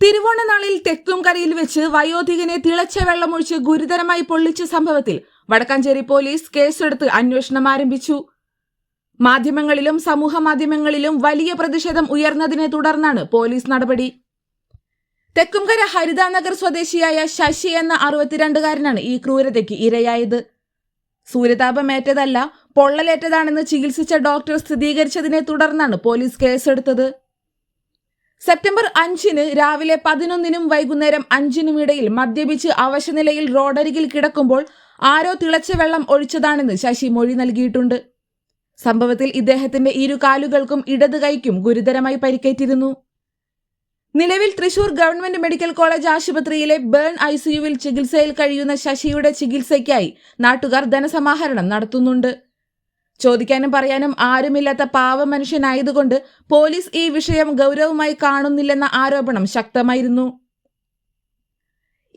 തിരുവോണനാളിൽ തെക്കുംകരയിൽ വെച്ച് വയോധികനെ തിളച്ച വെള്ളമൊഴിച്ച് ഗുരുതരമായി പൊള്ളിച്ച സംഭവത്തിൽ വടക്കാഞ്ചേരി പോലീസ് കേസെടുത്ത് അന്വേഷണം ആരംഭിച്ചു. മാധ്യമങ്ങളിലും സമൂഹ മാധ്യമങ്ങളിലും വലിയ പ്രതിഷേധം ഉയർന്നതിനെ തുടർന്നാണ് പോലീസ് നടപടി. തെക്കുംകര ഹരിതാനഗർ സ്വദേശിയായ ശശി എന്ന അറുപത്തിരണ്ടുകാരനാണ് ഈ ക്രൂരതയ്ക്ക് ഇരയായത്. സൂര്യതാപമേറ്റതല്ല പൊള്ളലേറ്റതാണെന്ന് ചികിത്സിച്ച ഡോക്ടർ സ്ഥിരീകരിച്ചതിനെ തുടർന്നാണ് പോലീസ് കേസെടുത്തത്. സെപ്റ്റംബർ അഞ്ചിന് രാവിലെ പതിനൊന്നിനും വൈകുന്നേരം അഞ്ചിനും ഇടയിൽ മദ്യപിച്ച് അവശനിലയിൽ റോഡരികിൽ കിടക്കുമ്പോൾ ആരോ തിളച്ച വെള്ളം ഒഴിച്ചതാണെന്ന് ശശി മൊഴി നൽകിയിട്ടുണ്ട്. സംഭവത്തിൽ ഇദ്ദേഹത്തിന്റെ ഇരു കാലുകൾക്കും ഇടത് കൈക്കും ഗുരുതരമായി പരിക്കേറ്റിരുന്നു. നിലവിൽ തൃശൂർ ഗവൺമെന്റ് മെഡിക്കൽ കോളേജ് ആശുപത്രിയിലെ ബേൺ ഐസിയുവിൽ ചികിത്സയിൽ കഴിയുന്ന ശശിയുടെ ചികിത്സയ്ക്കായി നാട്ടുകാർ ധനസമാഹരണം നടത്തുന്നുണ്ട്. ചോദിക്കാനും പറയാനും ആരുമില്ലാത്ത പാവ മനുഷ്യനായതുകൊണ്ട് പോലീസ് ഈ വിഷയം ഗൗരവമായി കാണുന്നില്ലെന്ന ആരോപണം ശക്തമായിരുന്നു.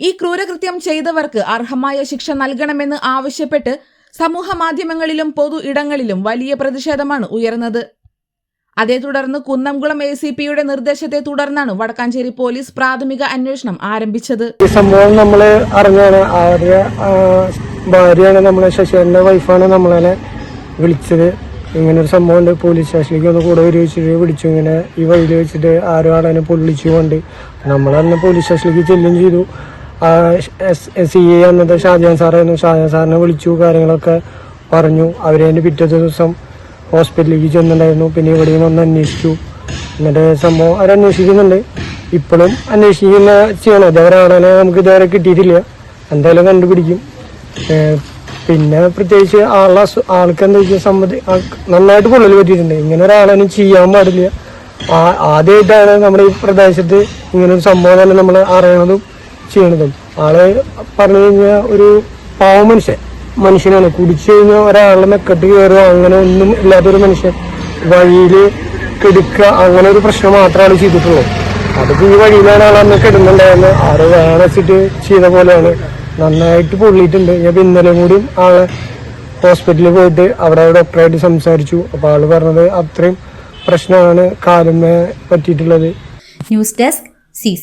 ഈ ക്രൂരകൃത്യം ചെയ്തവർക്ക് അർഹമായ ശിക്ഷ നൽകണമെന്ന് ആവശ്യപ്പെട്ട് സമൂഹ മാധ്യമങ്ങളിലും പൊതു ഇടങ്ങളിലും വലിയ പ്രതിഷേധമാണ് ഉയർന്നത്. അതേ തുടർന്ന് കുന്നംകുളം എ സി പിയുടെ നിർദ്ദേശത്തെ തുടർന്നാണ് വടക്കാഞ്ചേരി പോലീസ് പ്രാഥമിക അന്വേഷണം ആരംഭിച്ചത്. ഈ സംഭവം നമ്മൾ അറിഞ്ഞാണ് ഭാര്യയാണ് നമ്മളെ ശശിന്റെ വൈഫാണ് നമ്മളെ വിളിച്ചത്. ഇങ്ങനെ ഒരു സംഭവം ഉണ്ട്. പോലീസ് സ്റ്റേഷനിലേക്ക് ഒന്ന് കൂടെ വരി വെച്ചിട്ട് വിളിച്ചു ഇങ്ങനെ ഈ വഴിയിൽ വെച്ചിട്ട് ആരോ ആളെ പൊള്ളിച്ചു കൊണ്ട്. നമ്മളന്ന് പോലീസ് സ്റ്റേഷനിലേക്ക് ചെല്ലുകയും ചെയ്തു. സി എ അന്നത്തെ ഷാജഹാൻ സാറായിരുന്നു ഷാജഹാൻ സാറിനെ വിളിച്ചു കാര്യങ്ങളൊക്കെ പറഞ്ഞു. അവരതിന്റെ പിറ്റേ ദിവസം ഹോസ്പിറ്റലിലേക്ക് ചെന്നിട്ടുണ്ടായിരുന്നു. പിന്നെ ഇവിടെയും ഒന്ന് അന്വേഷിച്ചു. എന്നിട്ട് സംഭവം അവരന്വേഷിക്കുന്നുണ്ട് ഇപ്പോഴും അന്വേഷിക്കുന്ന ചെയ്യണം. ഇതേവരെ നമുക്ക് ഇതുവരെ കിട്ടിയിട്ടില്ല. എന്തായാലും കണ്ടുപിടിക്കും. പിന്നെ പ്രത്യേകിച്ച് ആളെ ആൾക്ക് എന്താ വെച്ചാൽ സംബന്ധി നന്നായിട്ട് പൊള്ളൽ പറ്റിയിട്ടുണ്ട്. ഇങ്ങനെ ഒരാളൊന്നും ചെയ്യാൻ പാടില്ല. ആദ്യമായിട്ടാണ് നമ്മുടെ ഈ പ്രദേശത്ത് ഇങ്ങനെ ഒരു സംഭവം തന്നെ നമ്മൾ അറിയണതും ചെയ്യണതും. ആൾ പറഞ്ഞു കഴിഞ്ഞാൽ ഒരു പാവ മനുഷ്യൻ. മനുഷ്യനാണ്. കുടിച്ചു കഴിഞ്ഞാൽ ഒരാളുടെ മെക്കെട്ട് കയറുക അങ്ങനെ ഒന്നും ഇല്ലാത്തൊരു മനുഷ്യൻ. വഴിയിൽ കെടുക്കുക അങ്ങനെ ഒരു പ്രശ്നം മാത്രമാണ് ചെയ്തിട്ടുള്ളത്. അതിപ്പോ ഈ വഴിയിലാണ് ആൾ അന്ന് കിടന്നുണ്ടായിരുന്നത്. ആരോ വേണച്ചിട്ട് ചെയ്ത പോലെയാണ്. നന്നായിട്ട് പൊള്ളിയിട്ടുണ്ട്. ഞാൻ ഇന്നലെ കൂടി ആളെ ഹോസ്പിറ്റലിൽ പോയിട്ട് അവിടെ ഡോക്ടറായിട്ട് സംസാരിച്ചു. അപ്പൊ ആൾ പറഞ്ഞത് അത്രയും പ്രശ്നമാണ് കാലുമേ പറ്റിയിട്ടുള്ളത്. News desk C